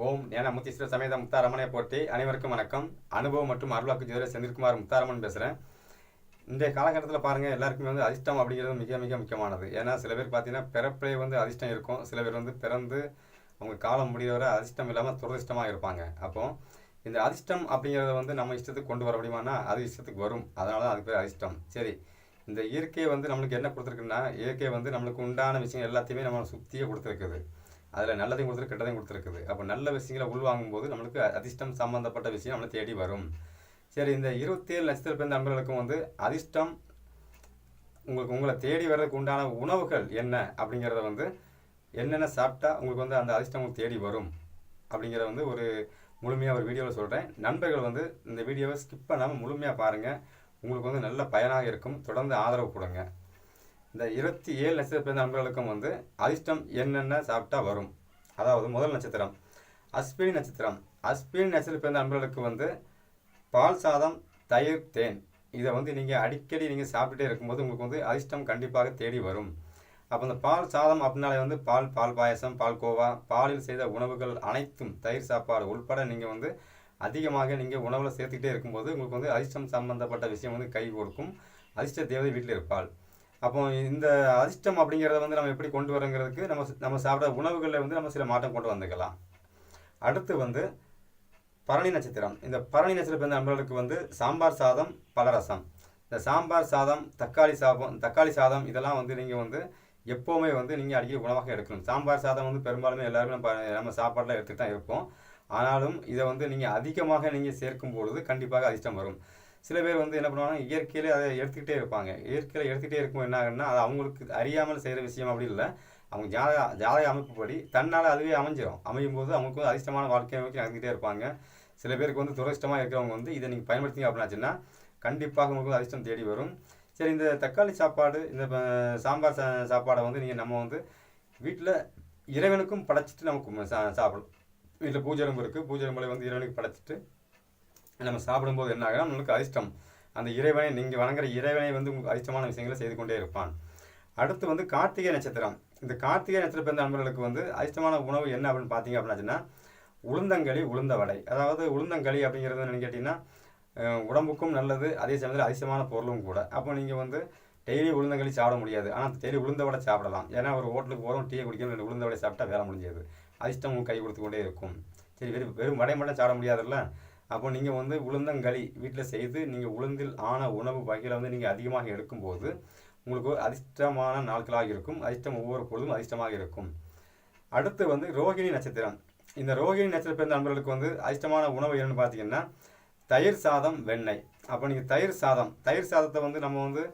ஓம் ஏனா முத்தீஸ்வர சமேத முத்தாரமனை போட்டி அனைவருக்கும் வணக்கம். அனுபவம் மற்றும் அருளாக்கு ஜோதிர செந்தில்குமார் முத்தாரமன் பேசுகிறேன் இந்த காலகட்டத்தில் பாருங்கள் எல்லாருக்குமே வந்து அதிர்ஷ்டம் அப்படிங்கிறது மிக மிக முக்கியமானது. ஏன்னா சில பேர் பார்த்தீங்கன்னா பிறப்பிலே வந்து அதிர்ஷ்டம் இருக்கும். சில பேர் வந்து பிறந்து அவங்க காலம் முடிகிற அதிர்ஷ்டம் இல்லாமல் துரதிர்ஷ்டமாக இருப்பாங்க. அப்போ இந்த அதிர்ஷ்டம் அப்படிங்கிறத வந்து நம்ம இஷ்டத்துக்கு கொண்டு வர முடியுமானா அது இஷ்டத்துக்கு வரும். அதனால தான் அதுக்கு பேர் அதிர்ஷ்டம். சரி இந்த இயற்கையை வந்து நம்மளுக்கு என்ன கொடுத்துருக்குன்னா இயற்கை வந்து நம்மளுக்கு உண்டான விஷயம் எல்லாத்தையுமே நம்ம சுற்றியே கொடுத்துருக்குது. அதில் நல்லதையும் கொடுத்துருக்கு கெட்டதையும் கொடுத்துருக்குது. அப்போ நல்ல விஷயங்களை உள்வாங்கும் போது நம்மளுக்கு அதிர்ஷ்டம் சம்மந்தப்பட்ட விஷயம் நம்மளை தேடி வரும். சரி இந்த இருபத்தேழு நட்சத்திர பிறந்த நண்பர்களுக்கும் வந்து அதிர்ஷ்டம் உங்களுக்கு உங்களை தேடி வர்றதுக்கு உண்டான உணவுகள் என்ன அப்படிங்கிறத வந்து என்னென்ன சாப்பிட்டா உங்களுக்கு வந்து அந்த அதிர்ஷ்டம் உங்களுக்கு தேடி வரும் அப்படிங்கிறத வந்து ஒரு முழுமையாக ஒரு வீடியோவில் சொல்கிறேன் நண்பர்கள் வந்து இந்த வீடியோவை ஸ்கிப் பண்ணாமல் முழுமையாக பாருங்கள் உங்களுக்கு வந்து நல்ல பயனாக இருக்கும். தொடர்ந்து ஆதரவு கொடுங்க. இந்த இருபத்தி ஏழு நட்சத்திர பிறந்த நண்பர்களுக்கும் வந்து அதிர்ஷ்டம் என்னென்ன சாப்பிட்டா வரும்? அதாவது முதல் நட்சத்திரம் அஸ்வினி நட்சத்திரம். அஸ்வினி நட்சத்திர பிறந்த நண்பர்களுக்கு வந்து பால் சாதம் தயிர் தேன். இதை வந்து நீங்கள் அடிக்கடி நீங்கள் சாப்பிட்டுட்டே இருக்கும்போது உங்களுக்கு வந்து அதிர்ஷ்டம் கண்டிப்பாக தேடி வரும். அப்போ இந்த பால் சாதம் அப்படின்னாலே வந்து பால் பால் பாயசம் பால் கோவா. பாலில் செய்த உணவுகள் அனைத்தும் தயிர் சாப்பாடு உள்பட நீங்கள் வந்து அதிகமாக நீங்கள் உணவில் சேர்த்துக்கிட்டே இருக்கும்போது உங்களுக்கு வந்து அதிர்ஷ்டம் சம்பந்தப்பட்ட விஷயம் வந்து கை கொடுக்கும். அதிர்ஷ்ட தேவதை வீட்டில் இருப்பாள். அப்போ இந்த அதிர்ஷ்டம் அப்படிங்கிறத வந்து நம்ம எப்படி கொண்டு வரங்கிறதுக்கு நம்ம நம்ம சாப்பிட்ற உணவுகளில் வந்து நம்ம சில மாற்றம் கொண்டு வந்துக்கலாம். அடுத்து வந்து பரணி நட்சத்திரம். இந்த பரணி நட்சத்திரம் பிறந்த நண்பர்களுக்கு வந்து சாம்பார் சாதம் பலரசம் இந்த சாம்பார் சாதம் தக்காளி சாதம் தக்காளி சாதம் இதெல்லாம் வந்து நீங்கள் வந்து எப்போவுமே வந்து நீங்கள் அடிக்கடி உணவாக எடுக்கணும். சாம்பார் சாதம் வந்து பெரும்பாலுமே எல்லாருமே நம்ம நம்ம சாப்பாட்டில் எடுத்துகிட்டு தான் இருப்போம். ஆனாலும் இதை வந்து நீங்கள் அதிகமாக நீங்கள் சேர்க்கும் பொழுது கண்டிப்பாக அதிர்ஷ்டம் வரும். சில பேர் வந்து என்ன பண்ணுவாங்க இயற்கையிலே அதை எடுத்துக்கிட்டே இருப்பாங்க. இயற்கையில் எடுத்துக்கிட்டே இருக்கும் என்ன ஆகுன்னா அது அவங்களுக்கு அறியாமல் செய்கிற விஷயம் அப்படி இல்லை. அவங்க ஜாதக ஜாதக அமைப்புப்படி தன்னால் அதுவே அமைஞ்சிடும் அமையும் போது அவங்களுக்கு வந்து அதிர்ஷ்டமான வாழ்க்கையை நோக்கி நடந்துகிட்டே இருப்பாங்க. சில பேருக்கு வந்து துரதிஷ்டமாக இருக்கிறவங்க வந்து இதை நீங்கள் பயன்படுத்திங்க அப்படின்னாச்சுன்னா கண்டிப்பாக உங்களுக்கு அதிர்ஷ்டம் தேடி வரும். சரி இந்த தக்காளி சாப்பாடு இந்த சாம்பார் சா சாப்பாடை வந்து நீங்கள் நம்ம வந்து வீட்டில் இறைவனுக்கும் படைச்சிட்டு நமக்கு சா சாப்பிடும் வீட்டில் பூஜை ரூம் இருக்குது பூஜை ரூமில் வந்து இறைவனுக்கு படைச்சிட்டு நம்ம சாப்பிடும்போது என்ன ஆகும் நம்மளுக்கு அதிர்ஷ்டம். அந்த இறைவனை நீங்கள் வணங்குற இறைவனை வந்து உங்களுக்கு அதிர்ஷ்டமான விஷயங்களை செய்து கொண்டே இருப்பான். அடுத்து வந்து கார்த்திகை நட்சத்திரம். இந்த கார்த்திகை நட்சத்திரம் பிறந்த நண்பர்களுக்கு வந்து அதிர்ஷ்டமான உணவு என்ன அப்படின்னு பார்த்தீங்க அப்படின்னாச்சுன்னா உளுந்தங்களி உளுந்த வடை. அதாவது உளுந்தங்களி அப்படிங்கிறது என்னன்னு கேட்டிங்கன்னா உடம்புக்கும் நல்லது அதே சமயத்தில் அதிசயமான பொருளும் கூட. அப்போ நீங்கள் வந்து டெய்லி உளுந்தங்களி சாப்பிட முடியாது. ஆனால் டெய்லி உளுந்த வடை சாப்பிடலாம். ஏன்னா ஒரு ஹோட்டலுக்கு போகிறோம் டீ குடிக்கணும் உளுந்த வடை சாப்பிட்டா வேலை முடிஞ்சது. அதிர்ஷ்டம் கை கொடுத்து கொண்டே இருக்கும். சரி வெறும் வெறும் வடை மட்டும் சாப்பிட முடியாதுல்ல? அப்போ நீங்கள் வந்து உளுந்தங்களி வீட்டில் செய்து நீங்கள் உளுந்தில் ஆன உணவு வகையில் வந்து நீங்கள் அதிகமாக எடுக்கும்போது உங்களுக்கு அதிர்ஷ்டமான நாட்களாக இருக்கும். அதிர்ஷ்டம் ஒவ்வொரு பொழுதும் அதிர்ஷ்டமாக இருக்கும். அடுத்து வந்து ரோகிணி நட்சத்திரம். இந்த ரோகிணி நட்சத்திரம் பிறந்த நண்பர்களுக்கு வந்து அதிர்ஷ்டமான உணவு என்னன்னு பார்த்தீங்கன்னா தயிர் சாதம் வெண்ணெய். அப்போ நீங்கள் தயிர் சாதம் தயிர் சாதத்தை வந்து நம்ம வந்து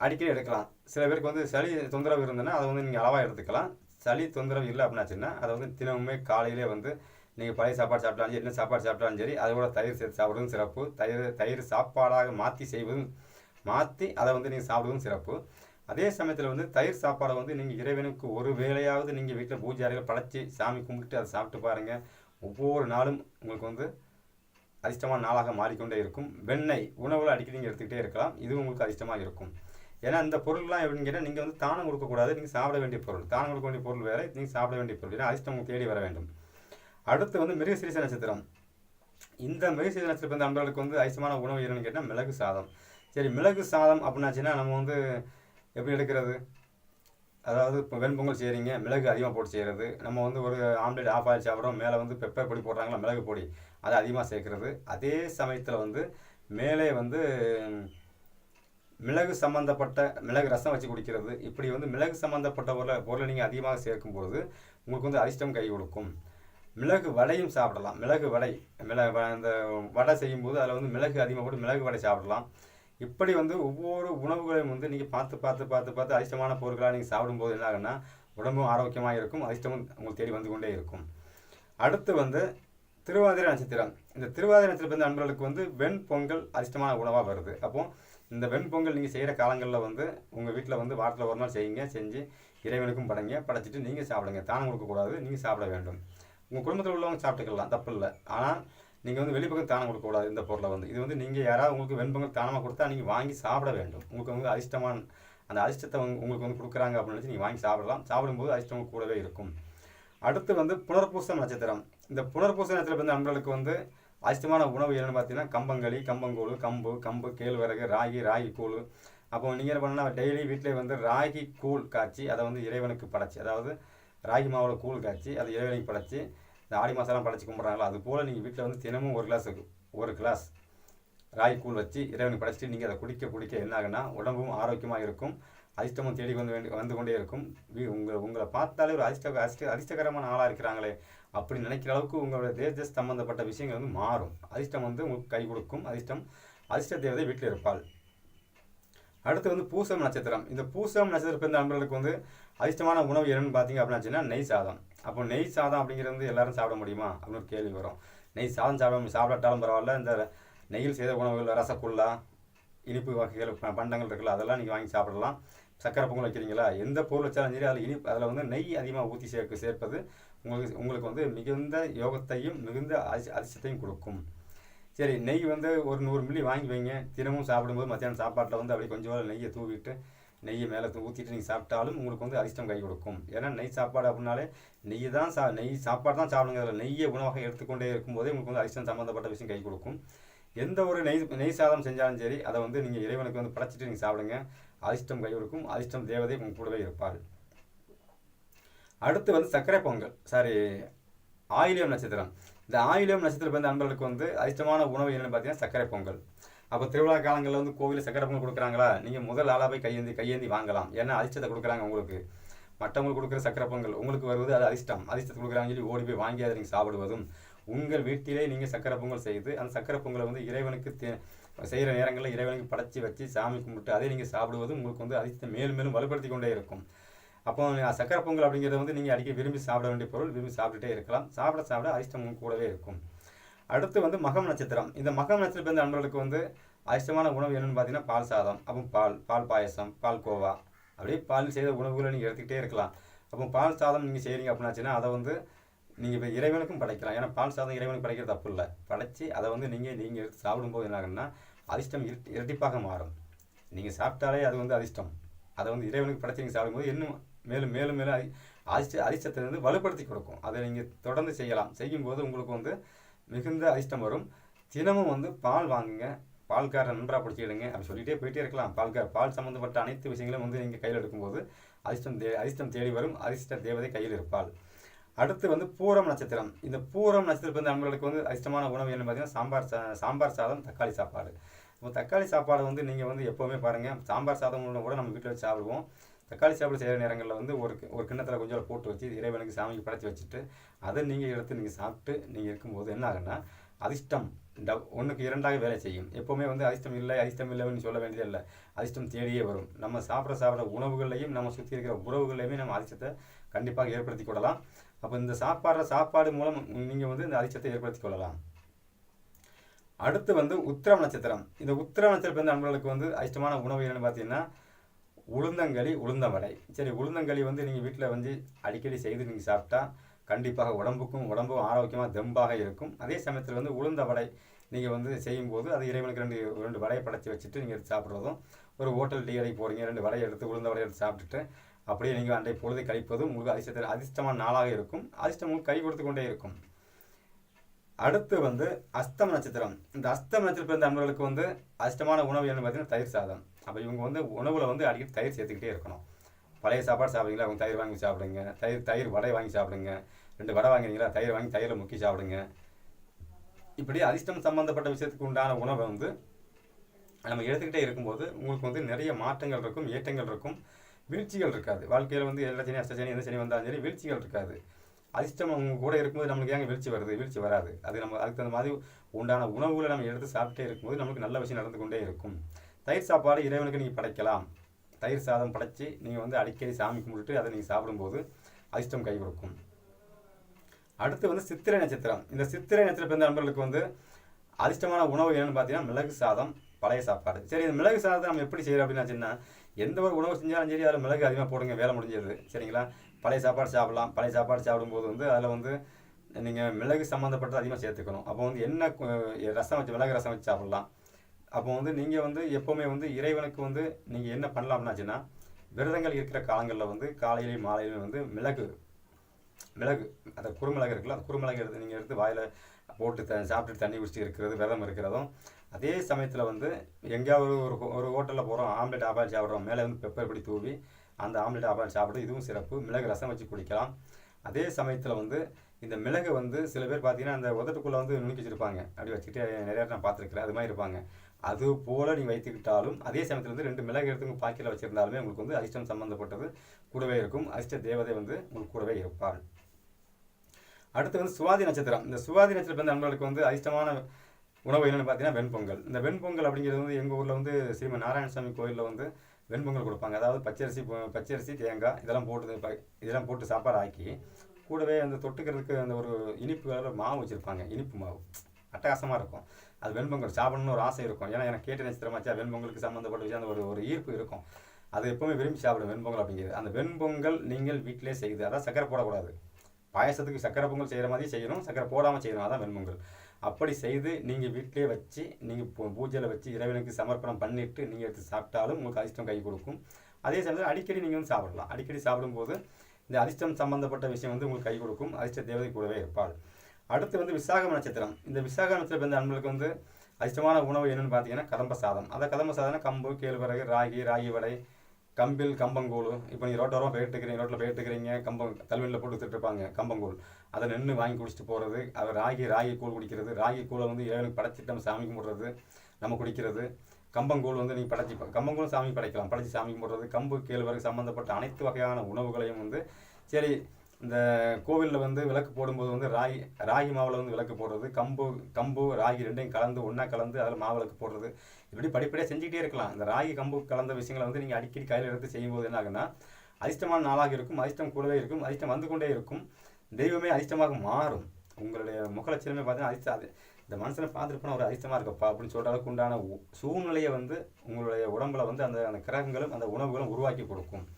அடிக்கடி எடுக்கலாம். சில பேருக்கு வந்து சளி தொந்தரவு இருந்ததுன்னா அதை வந்து நீங்கள் அளவாக எடுத்துக்கலாம். சளி தொந்தரவு இல்லை அப்படின்னாச்சுன்னா அதை வந்து தினமுமே காலையிலே வந்து நீங்கள் பழைய சாப்பாடு சாப்பிட்டாலும் சரி, என்ன சாப்பாடு சாப்பிட்டாலும் சரி அதோட தயிர் சேர்த்து சாப்பிடுவதும் சிறப்பு. தயிர் தயிர் சாப்பாடாக மாற்றி செய்வதும் மாற்றி அதை வந்து நீங்கள் சாப்பிடுவதும் சிறப்பு. அதே சமயத்தில் வந்து தயிர் சாப்பாடை வந்து நீங்கள் இறைவனுக்கு ஒரு வேளையாவது நீங்கள் வீட்டில் பூஜை அறையில் படைச்சி சாமி கும்பிட்டு அதை சாப்பிட்டு பாருங்கள் ஒவ்வொரு நாளும் உங்களுக்கு வந்து அதிர்ஷ்டமான நாளாக மாறிக்கொண்டே இருக்கும். வெண்ணெய் உணவுல அடிக்கடி நீங்கள் எடுத்துக்கிட்டே இருக்கலாம். இது உங்களுக்கு அதிர்ஷ்டமாக இருக்கும். ஏன்னா இந்த பொருள்லாம் எப்படின்னு கேட்டால் நீங்கள் வந்து தானம் கொடுக்கக்கூடாது. நீங்கள் சாப்பிட வேண்டிய பொருள். தானம் கொடுக்க வேண்டிய பொருள் வேறு நீங்கள் சாப்பிட வேண்டிய பொருள். ஏன்னா அதிர்ஷ்டம் உங்களுக்கு தேடி வர வேண்டும். அடுத்து வந்து மிருகசீரிச நட்சத்திரம். இந்த மிருகசீரிச நட்சத்திரம் பிறந்த நண்பர்களுக்கு வந்து ஐசமான உணவு என்னன்னு கேட்டால் மிளகு சாதம். சரி மிளகு சாதம் அப்படின்னாச்சுன்னா நம்ம வந்து எப்படி எடுக்கிறது? அதாவது இப்போ வெண்பொங்கல் செய்கிறீங்க மிளகு அதிகமாக போட்டு செய்கிறது நம்ம வந்து ஒரு ஆம்லேட் ஆஃப் ஆயில் சாப்பிட்றோம் மேலே வந்து பெப்பர் பொடி போடுறாங்களா மிளகு பொடி. அதை அதிகமாக சேர்க்குறது. அதே சமயத்தில் வந்து மேலே வந்து மிளகு சம்மந்தப்பட்ட மிளகு ரசம் வச்சு குடிக்கிறது. இப்படி வந்து மிளகு சம்மந்தப்பட்ட பொருளை பொருளை நீங்கள் அதிகமாக சேர்க்கும்போது உங்களுக்கு வந்து அதிர்ஷ்டம் கை கொடுக்கும். மிளகு வடையும் சாப்பிடலாம். மிளகு வடை. மிளகு அந்த வடை செய்யும்போது அதில் வந்து மிளகு அதிகமாக போட்டு மிளகு வடை சாப்பிடலாம். இப்படி வந்து ஒவ்வொரு உணவுகளையும் வந்து நீங்கள் பார்த்து பார்த்து பார்த்து பார்த்து அதிர்ஷ்டமான பொருட்களாக நீங்கள் சாப்பிடும்போது என்ன ஆகுன்னா உடம்பும் ஆரோக்கியமாக இருக்கும். அதிர்ஷ்டமும் உங்களுக்கு தேடி வந்து கொண்டே இருக்கும். அடுத்து வந்து திருவாதிரை நட்சத்திரம். இந்த திருவாதிரை நட்சத்திரம் வந்து நண்பர்களுக்கு வந்து வெண்பொங்கல் அதிர்ஷ்டமான உணவாக வருது. அப்போ இந்த வெண்பொங்கல் நீங்கள் செய்கிற காலங்களில் வந்து உங்கள் வீட்டில் வந்து வாரத்தில் ஒரு நாள் செய்யுங்க. செஞ்சு இறைவனுக்கும் படைங்க. படைச்சிட்டு நீங்கள் சாப்பிடுங்க. தானம் கொடுக்கக்கூடாது நீங்கள் சாப்பிட வேண்டும். உங்கள் குடும்பத்தில் உள்ளவங்க சாப்பிட்டுக்கலாம் தப்பு இல்லை. ஆனால் நீங்கள் வந்து வெளிப்பக்கம் தானம் கொடுக்கக்கூடாது இந்த பொருளை வந்து. இது வந்து நீங்கள் யாராவது உங்களுக்கு வெண்பொங்கல் தானமாக கொடுத்தா நீங்கள் வாங்கி சாப்பிட வேண்டும். உங்களுக்கு வந்து அதிர்ஷ்டமான அந்த அதிர்ஷ்டத்தை வந்து உங்களுக்கு வந்து கொடுக்குறாங்க அப்படின்னு நினச்சி நீங்கள் வாங்கி சாப்பிடலாம். சாப்பிடும்போது அதிர்ஷ்டம் கூடவே இருக்கும். அடுத்து வந்து புனர்பூசம் நட்சத்திரம். இந்த புனர்பூச நட்சத்திரம் வந்து நண்பர்களுக்கு வந்து அதிர்ஷ்டமான உணவு என்னென்னு பார்த்தீங்கன்னா கம்பங்களி கம்பங்கூழ் கம்பு கம்பு கேழ்வரகு ராகி ராகி கூழ். அப்போ நீங்கள் என்ன பண்ணால் டெய்லி வீட்டிலே வந்து ராகி கூழ் காய்ச்சி அதை வந்து இறைவனுக்கு படைச்சி அதாவது ராகி மாவில் கூழ் காய்ச்சி அதை இறைவனுக்கு படைச்சி இந்த ஆடி மாதம்லாம் படைச்சி கும்பிட்றாங்களோ அது போல் நீங்கள் வீட்டில் வந்து தினமும் ஒரு கிளாஸ் ஒரு கிளாஸ் ராகி கூழ் வச்சு இறைவனுக்கு படைச்சிட்டு நீங்கள் அதை குடிக்க குடிக்க என்ன ஆகுனா உடம்பும் ஆரோக்கியமாக இருக்கும். அதிர்ஷ்டமும் தேடி வந்து வேண்டி வந்து கொண்டே இருக்கும். வீ- உங்களை உங்களை பார்த்தாலே ஒரு அதிர்ஷ்ட அதிர்ஷ்ட அதிர்ஷ்டகரமான ஆளாக இருக்கிறாங்களே அப்படி நினைக்கிற அளவுக்கு உங்களோட தேஜஸ் சம்பந்தப்பட்ட விஷயங்கள் வந்து மாறும். அதிர்ஷ்டம் வந்து உங்களுக்கு கை கொடுக்கும். அதிர்ஷ்டம் அதிர்ஷ்ட தேவதை வீட்டில் இருப்பாள். அடுத்து வந்து பூசம் நட்சத்திரம். இந்த பூசம் நட்சத்திரம் பிறந்த நண்பர்களுக்கு வந்து அதிர்ஷ்டமான உணவு என்னன்னு பார்த்தீங்க அப்படின்னா நெய் சாதம். அப்போ நெய் சாதம் அப்படிங்கிறது வந்து எல்லாரும் சாப்பிட முடியுமா? அப்படின்னு ஒரு கேள்வி வரும். நெய் சாதம் சாப்பிட சாப்பிடாட்டாலும் பரவாயில்ல. இந்த நெய்யில் செய்த உணவுகள் ரசகுல்லா இனிப்பு வகைகள் பண்டங்கள் இருக்குல்ல அதெல்லாம் நீங்கள் வாங்கி சாப்பிடலாம். சக்கரை பொங்கல் வைக்கிறீங்களா? எந்த பொருள் வச்சாலும் சரி அதில் இனிப்பு அதில் வந்து நெய் அதிகமாக ஊற்றி சேர்க்க சேர்ப்பது உங்களுக்கு உங்களுக்கு வந்து மிகுந்த யோகத்தையும் மிகுந்த அதி அதிர்ஷ்டத்தையும் கொடுக்கும். சரி நெய் வந்து ஒரு நூறு மில்லி வாங்கி வைங்க. தினமும் சாப்பிடும்போது மத்தியானம் சாப்பாட்டில் வந்து அப்படியே கொஞ்சம் நெய்யை தூவிட்டு நெய்யை மேலே ஊற்றிட்டு நீங்கள் சாப்பிட்டாலும் உங்களுக்கு வந்து அதிர்ஷ்டம் கை கொடுக்கும். ஏன்னா நெய் சாப்பாடு அப்படின்னாலே நெய் தான் சா நெய் சாப்பாடு தான் சாப்பிடுங்க அதில் நெய்யை உணவாக எடுத்துக்கொண்டே இருக்கும்போதே உங்களுக்கு வந்து அதிர்ஷ்டம் சம்மந்தப்பட்ட விஷயம் கை கொடுக்கும். எந்த ஒரு நெய் நெய் சாதம் செஞ்சாலும் சரி அதை வந்து நீங்கள் இறைவனுக்கு வந்து படைச்சிட்டு நீங்கள் சாப்பிடுங்க. அதிர்ஷ்டம் கை கொடுக்கும். அதிர்ஷ்டம் தேவதை உங்கள் கூடவே இருப்பார். அடுத்து வந்து சர்க்கரை பொங்கல். சாரி ஆயிலியம் நட்சத்திரம். இந்த ஆயிலியம் நட்சத்திரம் வந்து அன்பர்களுக்கு வந்து அதிர்ஷ்டமான உணவு என்னென்னு பார்த்தீங்கன்னா சர்க்கரை பொங்கல். அப்போ திருவிழா காலங்களில் வந்து கோவிலில் சக்கரை பொங்கல் கொடுக்குறாங்களா? நீங்கள் முதல் ஆளாக போய் கையேந்தி கையேந்தி வாங்கலாம். ஏன்னா அதிர்ஷ்டத்தை கொடுக்குறாங்க உங்களுக்கு. மற்றவங்களுக்கு கொடுக்குற சக்கரை பொங்கல் உங்களுக்கு வருவது அது அதிர்ஷ்டம். அதிர்ஷ்டத்தை கொடுக்குறாங்கன்னு சொல்லி ஓடி போய் வாங்கி அதை நீங்கள் சாப்பிடுவதும் உங்கள் வீட்டிலே நீங்கள் சக்கரை பொங்கல் செய்து அந்த சக்கரை பொங்கலை வந்து இறைவனுக்கு தே- செய்கிற நேரங்களில் இறைவனுக்கு படைச்சி வச்சு சாமி கும்பிட்டு அதை நீங்கள் சாப்பிடுவதும் உங்களுக்கு வந்து அதிர்ஷ்டத்தை மேலும் மேலும் வலுப்படுத்தி கொண்டே இருக்கும். அப்போ சக்கரை பொங்கல் அப்படிங்கிறது வந்து நீங்கள் அடிக்கடி விரும்பி சாப்பிட வேண்டிய பொருள். விரும்பி சாப்பிட்டுட்டே இருக்கலாம். சாப்பிட சாப்பிட அதிர்ஷ்டம் கூடவே இருக்கும். அடுத்து வந்து மகம் நட்சத்திரம். இந்த மகம் நட்சத்திரம் பிறந்த நண்பர்களுக்கு வந்து அதிர்ஷ்டமான உணவு என்னென்னு பார்த்தீங்கன்னா பால் சாதம். அப்போ பால் பால் பாயசம் பால் கோவா. அப்படியே பால் செய்த உணவுகளை நீங்கள் எடுத்துக்கிட்டே இருக்கலாம். அப்போ பால் சாதம் நீங்கள் செய்கிறீங்க அப்படின்னாச்சுன்னா அதை வந்து நீங்கள் இப்போ இறைவனுக்கும் படைக்கலாம். ஏன்னா பால் சாதம் இறைவனுக்கு படைக்கிறது தப்பு இல்லை. படைச்சி அதை வந்து நீங்கள் நீங்கள் எடுத்து சாப்பிடும்போது என்ன ஆகுன்னா அதிர்ஷ்டம் இரட்டி இரட்டிப்பாக மாறும். நீங்கள் சாப்பிட்டாலே அது வந்து அதிர்ஷ்டம். அதை வந்து இறைவனுக்கு படைச்சி நீங்கள் சாப்பிடும்போது இன்னும் மேலும் மேலும் மேலும் அதி அதிர்ஷ்ட அதிர்ஷ்டத்தை வந்து வலுப்படுத்தி கொடுக்கும். அதை நீங்கள் தொடர்ந்து செய்யலாம். செய்யும்போது உங்களுக்கு வந்து மிகுந்த அதிர்ஷ்டம் வரும். தினமும் வந்து பால் வாங்குங்க. பால்கார நன்றாக பிடிச்சிடுங்க அப்படி சொல்லிகிட்டே போயிட்டே இருக்கலாம். பால்கார் பால் சம்மந்தப்பட்ட அனைத்து விஷயங்களும் வந்து நீங்கள் கையில் எடுக்கும்போது அதிர்ஷ்டம் தே அதிர்ஷ்டம் தேடி வரும். அதிர்ஷ்ட தேவதை கையில் இருப்பாள். அடுத்து வந்து பூரம் நட்சத்திரம். இந்த பூரம் நட்சத்திரம் வந்து நம்மளுக்கு வந்து அதிர்ஷ்டமான உணவு என்ன பார்த்தீங்கன்னா சாம்பார் சா சாம்பார் சாதம் தக்காளி சாப்பாடு. இப்போ தக்காளி சாப்பாடு வந்து நீங்கள் வந்து எப்போவுமே பாருங்கள் சாம்பார் சாதம் கூட நம்ம வீட்டில் வச்சு சாப்பிடுவோம். தக்காளி சாப்பாடு செய்கிற நேரங்களில் வந்து ஒரு ஒரு கிண்ணத்தில் கொஞ்சம் போட்டு வச்சு இறைவனுக்கு சாமிக்கு படைச்சி வச்சுட்டு அதை நீங்கள் எடுத்து நீங்கள் சாப்பிட்டு நீங்கள் இருக்கும்போது என்ன ஆகுன்னா அதிர்ஷ்டம் டவ் ஒன்றுக்கு இரண்டாக வேலை செய்யும். எப்போவுமே வந்து அதிர்ஷ்டம் இல்லை அதிர்ஷ்டம் இல்லைன்னு சொல்ல வேண்டியது இல்லை. அதிர்ஷ்டம் தேடியே வரும். நம்ம சாப்பிட சாப்பிட உணவுகளையும் நம்ம சுற்றி இருக்கிற உறவுகளையுமே நம்ம அதிர்ஷ்டத்தை கண்டிப்பாக ஏற்படுத்தி கொள்ளலாம். அப்போ இந்த சாப்பாடுற சாப்பாடு மூலம் நீங்கள் வந்து இந்த அதிர்ஷ்டத்தை ஏற்படுத்தி கொள்ளலாம். அடுத்து வந்து உத்திரம் நட்சத்திரம். இந்த உத்திரம் நட்சத்திரம் பிறந்த நண்பர்களுக்கு வந்து அதிர்ஷ்டமான உணவு என்னென்னு பார்த்தீங்கன்னா உளுந்தங்களி உளுந்த வடை சரி உளுந்தங்களி வந்து நீங்கள் வீட்டில் வந்து அடிக்கடி செய்து நீங்கள் சாப்பிட்டா கண்டிப்பாக உடம்புக்கும் உடம்பும் ஆரோக்கியமாக தெம்பாக இருக்கும். அதே சமயத்தில் வந்து உளுந்த வடை நீங்கள் வந்து செய்யும்போது அது இறைவனுக்கு ரெண்டு ரெண்டு வடையை படைச்சி வச்சுட்டு நீங்கள் எடுத்து சாப்பிட்றதும் ஒரு ஹோட்டல் டீ கடைக்கு போகிறீங்க ரெண்டு வடையை எடுத்து உளுந்த வடையை எடுத்து சாப்பிட்டுட்டு அப்படியே நீங்கள் அன்றைய பொழுதை கழிப்பதும் உங்களுக்கு அதிர்ஷ்டத்தில் அதிர்ஷ்டமான நாளாக இருக்கும். அதிர்ஷ்டம் உங்களுக்கு கை கொடுத்து கொண்டே இருக்கும். அடுத்து வந்து அஸ்தம் நட்சத்திரம். இந்த அஸ்தம் நட்சத்திரம் பிறந்த நண்பர்களுக்கு வந்து அதிர்ஷ்டமான உணவு என்னன்னு பார்த்தீங்கன்னா தயிர் சாதம். அப்போ இவங்க வந்து உணவில் வந்து அடிக்கடி தயிர் சேர்த்துக்கிட்டே இருக்கணும். பழைய சாப்பாடு சாப்பிட்றீங்களா? அவங்க தயிர் வாங்கி சாப்பிடுங்க. தயிர் தயிர் வடை வாங்கி சாப்பிடுங்க. ரெண்டு வடை வாங்குறீங்களா தயிர் வாங்கி தயிரில் முக்கி சாப்பிடுங்க. இப்படி அதிர்ஷ்டம் சம்மந்தப்பட்ட விஷயத்துக்கு உண்டான உணவை வந்து நம்ம எடுத்துக்கிட்டே இருக்கும்போது உங்களுக்கு வந்து நிறைய மாற்றங்கள் இருக்கும் ஏற்றங்கள் இருக்கும். வீழ்ச்சிகள் இருக்காது. வாழ்க்கையில் வந்து எல்லா சனி அஷ்ட சனி எந்த சனி வந்தாலும் சரி வீழ்ச்சிகள் இருக்காது. அதிர்ஷ்டம் அவங்க கூட இருக்கும்போது நம்மளுக்கு ஏங்க வீழ்ச்சி வருது? வீழ்ச்சி வராது. அது நம்ம அதுக்கு தகுந்த மாதிரி உண்டான உணவுகளை நம்ம எடுத்து சாப்பிட்டே இருக்கும்போது நமக்கு நல்ல விஷயம் நடந்து கொண்டே இருக்கும். தயிர் சாப்பாடு இறைவனுக்கு நீங்கள் படைக்கலாம். தயிர் சாதம் படைச்சி நீங்கள் வந்து அடிக்கடி சாமி கும்பிட்டுட்டு அதை நீங்கள் சாப்பிடும்போது அதிர்ஷ்டம் கை கொடுக்கும் அடுத்து வந்து சித்திரை நட்சத்திரம். இந்த சித்திரை நட்சத்திரம் பிறந்த நண்பர்களுக்கு வந்து அதிர்ஷ்டமான உணவு என்னன்னு பார்த்தீங்கன்னா மிளகு சாதம் பழைய சாப்பாடு. சரி இந்த மிளகு சாதத்தை நம்ம எப்படி செய்கிறோம் அப்படின்னா சின்ன எந்த ஒரு உணவு செஞ்சாலும் சரி அதில் மிளகு அதிகமாக போடுங்க வேலை முடிஞ்சது. சரிங்களா? பழைய சாப்பாடு சாப்பிடலாம். பழைய சாப்பாடு சாப்பிடும்போது வந்து அதில் வந்து நீங்கள் மிளகு சம்மந்தப்பட்டது அதிகமாக சேர்த்துக்கணும். அப்போ வந்து என்ன ரசம் வச்சு மிளகு ரசம் வச்சு சாப்பிடலாம். அப்போ வந்து நீங்கள் வந்து எப்போவுமே வந்து இறைவனுக்கு வந்து நீங்கள் என்ன பண்ணலாம்னாச்சுன்னா விரதங்கள் இருக்கிற காலங்களில் வந்து காலையிலையும் மாலையிலையும் வந்து மிளகு மிளகு அந்த குறுமிளகு இருக்குல்ல அந்த குறுமிளகு எடுத்து நீங்கள் எடுத்து வாயில் போட்டு த சாப்பிட்டு தண்ணி குடிச்சிட்டு இருக்கிறது விரதம் இருக்கிறதும். அதே சமயத்தில் வந்து எங்கேயாவது ஒரு ஹோ- ஒரு ஹோட்டலில் போகிறோம் ஆம்லெட் ஆபால் சாப்பிட்றோம் மேலே வந்து பெப்பர் படி தூவி அந்த ஆம்லெட் ஆபால் சாப்பிட்டு இதுவும் சிறப்பு மிளகு ரசம் வச்சு குடிக்கலாம். அதே சமயத்தில் வந்து இந்த மிளகு வந்து சில பேர் பார்த்தீங்கன்னா அந்த உதட்டுக்குள்ளே வந்து நுணுக்கி வச்சிருப்பாங்க. அப்படி வச்சுட்டு நிறையா நான் பார்த்துருக்குறேன் அது மாதிரி இருப்பாங்க. அது போல் நீங்கள் வைத்துக்கிட்டாலும் அதே சமயத்தில் வந்து ரெண்டு மிளகு எடுத்து உங்கள் பாக்கெட்டில் உங்களுக்கு வந்து அதிர்ஷ்டம் சம்மந்தப்பட்டது கூடவே இருக்கும். அதிர்ஷ்ட தேவதை வந்து உங்களுக்கு கூடவே இருப்பாள். அடுத்து வந்து சுவாதி நட்சத்திரம். இந்த சுவாதி நட்சத்திரம் வந்து நம்மளுக்கு வந்து அதிர்ஷ்டமான உணவு என்னென்னு பார்த்தீங்கன்னா வெண்பொங்கல். இந்த வெண்பொங்கல் அப்படிங்கிறது வந்து எங்கள் ஊரில் வந்து ஸ்ரீமன் நாராயணசாமி கோயிலில் வந்து வெண்பொங்கல் கொடுப்பாங்க. அதாவது பச்சரிசி பச்சரிசி தேங்காய் இதெல்லாம் போட்டு இதெல்லாம் போட்டு சாப்பாடு ஆக்கி கூடவே அந்த தொட்டுக்கிறதுக்கு அந்த ஒரு இனிப்பு மாவு வச்சுருப்பாங்க. இனிப்பு மாவு. அட்டகாசமாக இருக்கும். அது வெண்பொங்கல் சாப்பிடணும்னு ஒரு ஆசை இருக்கும். ஏன்னா எனக்கு கேட்ட நட்சத்திரமாச்சா வெண்பொங்கலுக்கு சம்மந்தப்பட்ட விஷயம் அந்த ஒரு ஒரு ஈர்ப்பு இருக்கும். அது எப்பவுமே விரும்பி சாப்பிடும் வெண்பொங்கல் அப்படிங்கிறது. அந்த வெண்பொங்கல் நீங்கள் வீட்டிலே செய்து அதான் சக்கரை போடக்கூடாது. பாயசத்துக்கு சக்கரை பொங்கல் செய்கிற மாதிரி செய்யணும் சக்கரை போடாமல் செய்யணும் அதான் வெண்பொங்கல். அப்படி செய்து நீங்கள் வீட்டிலே வச்சு நீங்கள் பூஜையில் வச்சு இறைவனுக்கு சமர்ப்பணம் பண்ணிட்டு நீங்கள் எடுத்து சாப்பிட்டாலும் உங்களுக்கு அதிர்ஷ்டம் கை கொடுக்கும். அதே சமயத்தில் அடிக்கடி நீங்கள் வந்து சாப்பிடலாம். அடிக்கடி சாப்பிடும்போது இந்த அதிர்ஷ்டம் சம்மந்தப்பட்ட விஷயம் வந்து உங்களுக்கு கை கொடுக்கும். அதிர்ஷ்ட தேவதை கூடவே இருப்பாள். அடுத்து வந்து விசாக நட்சத்திரம். இந்த விசாக நட்சத்திரம் பிறந்த அன்பர்களுக்கு வந்து அதிர்ஷ்டமான உணவு என்னென்னு பார்த்தீங்கன்னா கதம்ப சாதம். அந்த கதம்ப சாதம்னா கம்பு கேழ்வரகு ராகி ராகி வடை கம்பில் கம்பங்கூழ். இப்போ நீங்கள் ரோட்டோரம் போயிட்டு இருக்கிறீங்க ரோட்டில் போயிட்டு இருக்கிறீங்க கம்பம் தல்வெளியில் போட்டு வித்துட்டு இருப்பாங்க கம்பங்கூழ். அதை நின்று வாங்கி குடிச்சிட்டு போகிறது அது ராகி ராகி கூழ் குடிக்கிறது. ராகி கூழை வந்து இறைவனுக்கு படைச்சிட்டு நம்ம சாமி கும்பிட்றது நம்ம குடிக்கிறது. கம்பங்கூழ் வந்து நீங்கள் படைச்சி கம்பங்கூழ் சாமி படைக்கலாம். படைச்சி சாமி கும்பிட்றது கம்பு கேழ்வரகு சம்மந்தப்பட்ட அனைத்து வகையான உணவுகளையும் வந்து சரி இந்த கோவிலில் வந்து விளக்கு போடும்போது வந்து ராகி ராகி மாவில் வந்து விளக்கு போடுறது கம்பு கம்பு ராகி ரெண்டையும் கலந்து ஒன்றா கலந்து அதில் மாவிளக்கு போடுறது. இப்படி படிப்படியாக செஞ்சுக்கிட்டே இருக்கலாம். இந்த ராகி கம்பு கலந்த விஷயங்களை வந்து நீங்கள் அடிக்கடி கையில் எடுத்து செய்யும்போது என்ன ஆகுன்னா அதிர்ஷ்டமான நாளாக இருக்கும் அதிர்ஷ்டம் கூடவே இருக்கும் அதிர்ஷ்டம் வந்து கொண்டே இருக்கும். தெய்வமே அதிர்ஷ்டமாக மாறும். உங்களுடைய முகலட்சணமே பார்த்தீங்கன்னா அதிர்ஷ்டம் அது இந்த மனுஷனை பார்த்துட்டு போனால் ஒரு அதிர்ஷ்டமாக இருக்கப்பா அப்படின்னு சொல்கிற அளவுக்கு உண்டான உ- சூழ்நிலையை வந்து உங்களுடைய உடம்புல வந்து அந்த அந்த கிரகங்களும் அந்த உணவுகளும் உருவாக்கி கொடுக்கும்.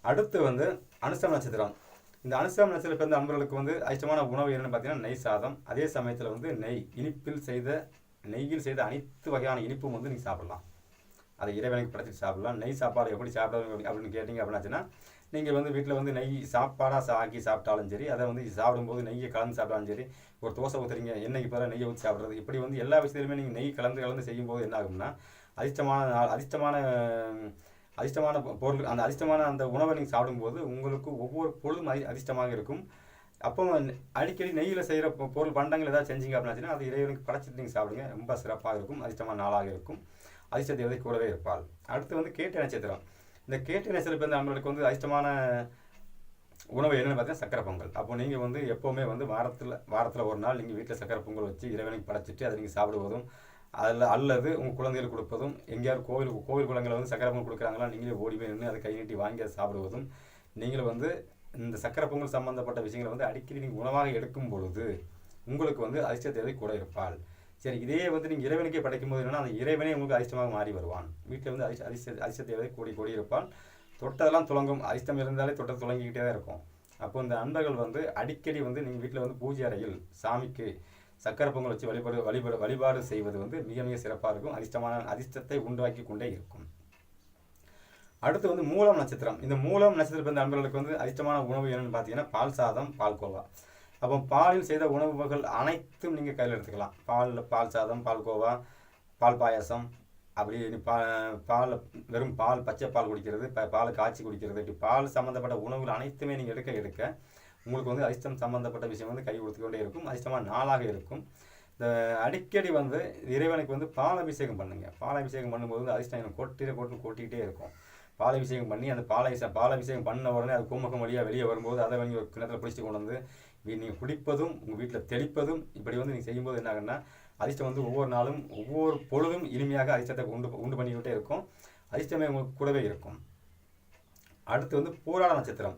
அடுத்து வந்து அனுஷ்டம் நட்சத்திரம். இந்த அனுசம் நட்சத்திரம் பிறந்த அன்பர்களுக்கு வந்து அதிர்ஷ்டமான உணவு என்னென்னு பார்த்தீங்கன்னா நெய் சாதம். அதே சமயத்தில் வந்து நெய் இனிப்பில் செய்த நெய்யில் செய்த அனைத்து வகையான இனிப்பும் வந்து நீங்கள் சாப்பிடலாம். அதை இறைவனுக்கு படைச்சிட்டு சாப்பிடலாம். நெய் சாப்பாடு எப்படி சாப்பிடுறது அப்படின்னு கேட்டிங்க அப்படின்னாச்சுன்னா நீங்கள் வந்து வீட்டில் வந்து நெய் சாப்பாடாக சா ஆக்கி சாப்பிட்டாலும் சரி அதை வந்து சாப்பிடும்போது நெய்யை கலந்து சாப்பிட்டாலும் சரி ஒரு தோசை ஊற்றுறீங்க எண்ணெய்க்கு பதிலாக நெய்யை ஊற்றி சாப்பிட்றது இப்படி வந்து எல்லா விஷயத்துலையுமே நீங்கள் நெய் கலந்து கலந்து செய்யும்போது என்ன ஆகும்னா அதிர்ஷ்டமான நாள் அதிர்ஷ்டமான அதிர்ஷ்டமான பொருள் அந்த அதிர்ஷ்டமான அந்த உணவை நீங்கள் சாப்பிடும்போது உங்களுக்கு ஒவ்வொரு பொழுதும் அதி அதிர்ஷ்டமாக இருக்கும். அப்போ அடிக்கடி நெய்யில் செய்கிற பொருள் பண்டங்கள் ஏதாவது செஞ்சீங்க அப்படின்னா அது இறைவனுக்கு படைச்சிட்டு நீங்கள் சாப்பிடுங்க. ரொம்ப சிறப்பாக இருக்கும். அதிர்ஷ்டமான நாளாக இருக்கும். அதிர்ஷ்ட தேவதை கூடவே இருப்பாள். அடுத்து வந்து கேட்ட நட்சத்திரம் இந்த கேட்ட நட்சத்திரம் வந்து நம்மளுக்கு வந்து அதிர்ஷ்டமான உணவு என்னென்னு பார்த்தீங்கன்னா சக்கரை பொங்கல். அப்போ நீங்கள் வந்து எப்போவுமே வந்து வாரத்தில் வாரத்தில் ஒரு நாள் நீங்கள் வீட்டில் சக்கரை பொங்கல் வச்சு இறைவனுக்கு படைச்சிட்டு அதை நீங்கள் சாப்பிடுவதும் அதில் அல்லது உங்கள் குழந்தைகளுக்கு கொடுப்பதும் எங்கேயாவது கோவில் கோவில் குளங்களில் வந்து சக்கரை பொங்கல் கொடுக்குறாங்களா நீங்களே ஓடி போய் நின்று அதை கை நீட்டி வாங்கி அதை சாப்பிடுவதும் நீங்களும் வந்து இந்த சக்கரை பொங்கல் சம்மந்தப்பட்ட விஷயங்களை வந்து அடிக்கடி நீங்கள் உணவாக எடுக்கும் பொழுது உங்களுக்கு வந்து அதிர்ஷ்ட தேவை கூட இருப்பாள். சரி இதே வந்து நீங்கள் இறைவனுக்கே படைக்கும் போது என்னன்னா அந்த இறைவனே உங்களுக்கு அதிர்ஷ்டமாக மாறி வருவான். வீட்டில் வந்து அதிர்ஷ்ட அதிர்ஷ்ட அதிர்ஷ்ட தேவை கூடி கூடி இருப்பான் தொட்டதெல்லாம் துலங்கும் அதிர்ஷ்டம் இருந்தாலே தொட்ட துளங்கிக்கிட்டே தான் இருக்கும். அப்போ இந்த அன்பர்கள் வந்து அடிக்கடி வந்து நீங்கள் வீட்டில் வந்து பூஜை அறையில் சாமிக்கு சக்கரை பொங்கல் வச்சு வழிபாடு வழிபாடு வழிபாடு செய்வது வந்து மிக மிக சிறப்பாக இருக்கும். அதிர்ஷ்டமான அதிர்ஷ்டத்தை உண்டாக்கி கொண்டே இருக்கும். அடுத்து வந்து மூலம் நட்சத்திரம். இந்த மூலம் நட்சத்திரம் பிறந்த அன்பர்களுக்கு வந்து அதிர்ஷ்டமான உணவு என்னென்னு பார்த்தீங்கன்னா பால் சாதம் பால்கோவா அப்போ பாலில் செய்த உணவுகள் அனைத்தும் நீங்கள் கையில் எடுத்துக்கலாம். பாலில் பால் சாதம் பால்கோவா பால் பாயாசம் அப்படி பா பால் வெறும் பால் பச்சை பால் குடிக்கிறது ப பால் காய்ச்சி குடிக்கிறது இப்படி பால் சம்மந்தப்பட்ட உணவுகள் அனைத்துமே நீங்கள் எடுக்க எடுக்க உங்களுக்கு வந்து அதிர்ஷ்டம் சம்மந்தப்பட்ட விஷயம் வந்து கை கொடுத்துக்கொண்டே இருக்கும். அதிர்ஷ்டமாக நாளாக இருக்கும். இந்த அடிக்கடி வந்து இறைவனுக்கு வந்து பாலாபிஷேகம் அபிஷேகம் பண்ணுங்க. அபிஷேகம் பண்ணும்போது வந்து அதிர்ஷ்டம் எனக்கு கொட்டிட்டு கொட்டு கொட்டிக்கிட்டே இருக்கும். பாலாபிஷேகம் பண்ணி அந்த பால் பாலாபிஷேகம் பண்ண உடனே அது கும்பகம் வழியாக வெளியே வரும்போது அதை வாங்கி ஒரு கிணத்துல பிடிச்சி கொண்டு வந்து நீங்கள் குடிப்பதும் உங்கள் வீட்டில் தெளிப்பதும் இப்படி வந்து நீங்கள் செய்யும்போது என்ன ஆகுன்னா அதிர்ஷ்டம் வந்து ஒவ்வொரு நாளும் ஒவ்வொரு பொழுதும் இனிமையாக அதிர்ஷ்டத்தை உண்டு உண்டு பண்ணிக்கிட்டே இருக்கும். அதிர்ஷ்டமே உங்களுக்கு கூடவே இருக்கும். அடுத்து வந்து பூராட நட்சத்திரம்.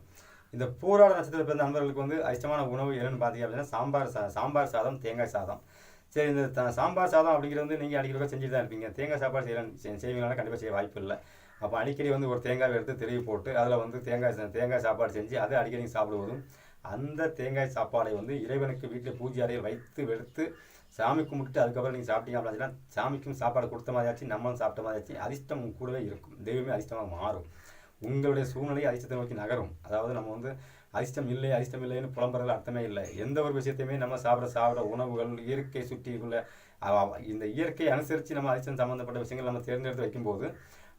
இந்த பூராட நட்சத்திரம் பிறந்த நண்பர்களுக்கு வந்து அதிர்ஷ்டமான உணவு என்னன்னு பார்த்தீங்க அப்படின்னா சாம்பார் சா சாம்பார் சாதம் தேங்காய் சாதம். சரி இந்த த- சாம்பார் சாதம் அப்படிங்கிறது வந்து நீங்கள் அடிக்கடி செஞ்சுட்டு தான் இருப்பீங்க. தேங்காய் சாப்பாடு செய்யலாம் செய்வீங்களா கண்டிப்பாக செய்ய வாய்ப்பு இல்லை. அப்போ அடிக்கடி வந்து ஒரு தேங்காய் எடுத்து திருவி போட்டு அதில் வந்து தேங்காய் தேங்காய் சாப்பாடு செஞ்சு அதை அடிக்கடி சாப்பிடுவதும் அந்த தேங்காய் சாப்பாடை வந்து இறைவனுக்கு வீட்டில் பூஜை அறையில் வைத்து வெடுத்து சாமி கும்பிட்டு அதுக்கப்புறம் நீங்கள் சாப்பிட்டீங்க அப்படின்னா சாமிக்கும் சாப்பாடு கொடுத்த மாதிரியாச்சு நம்மளும் சாப்பிட்ட மாதிரியாச்சு அதிர்ஷ்டம் கூடவே இருக்கும். தெய்வமே அதிர்ஷ்டமாக மாறும். உங்களுடைய சூழ்நிலை அதிர்ஷ்டத்தை நோக்கி நகரும். அதாவது நம்ம வந்து அதிர்ஷ்டம் இல்லை அதிர்ஷ்டம் இல்லைன்னு புலம்புறதுல அர்த்தமே இல்லை. எந்த ஒரு விஷயத்தையுமே நம்ம சாப்பிட சாப்பிட உணவுகள் இயற்கை சுற்றியுள்ள இந்த இயற்கையை அனுசரித்து நம்ம அதிர்ஷ்டம் சம்மந்தப்பட்ட விஷயங்கள் நம்ம தேர்ந்தெடுத்து வைக்கும்போது